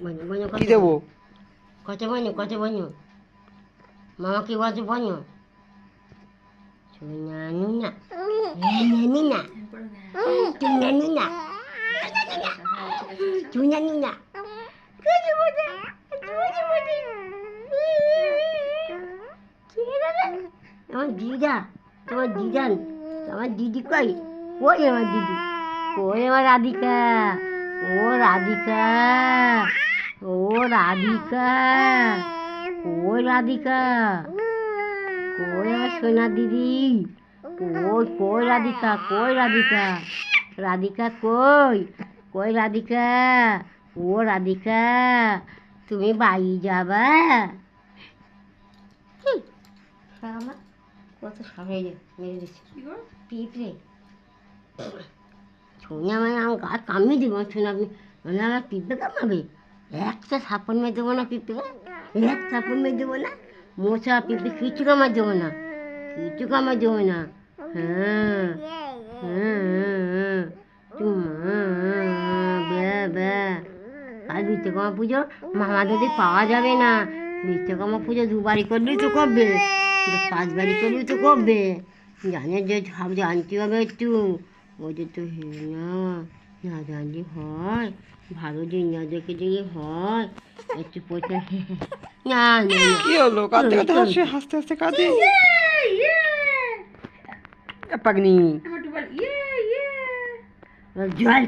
বনু বনু কি দেবো কত বনু কত বনু মামা কি বলছে বনু সোনা নুনা নুনা সোনা নুনা সোনা নুনা আমার দিদা তোমার দিদান আমার দিদি কই কই আমার দিদি কই আমার রাধিকা ও রাধিকা ও রাধিকা কই রাধিকা কই আমার সোনা দিদি? কই কই রাধিকা কই রাধিকা? রাধিকা কই? কই রাধিকা? ও রাধিকা তুমি বাড়ি যাবা? কত সামনে মেরে দিচ্ছে। পিঁপড়ে। সোনা মানে আমার গা কামিয়ে দেবো আপনি মানে আমার পিঁপড়ে কামাবে একটা সাপন মেয়ে দেবো না পিঁপড়ে, এক সাপন মেয়ে দেবো না মশা পিঁপড়ে কিছু কামার দেবো না কিছু কামার দেবো না। হ্যাঁ হ্যাঁ হ্যাঁ ব্যা ব্যা কাল বিশ্বকর্মা পুজো, মামা যদি পাওয়া যাবে না, বিশ্বকর্মা পুজো দুবারই করলেই তো করবে, পাঁচবারই করলেই তো করবে। জানে যে সব জানতে হবে একটু ওদের তো না না জানলে হয় ভালো দিন না দেখে দেখে হয় একটু পয়সা না না না কি হলো কাঁদতে কাঁদতে হাসছে হাসতে হাসতে কাঁদে এ পাগনি জল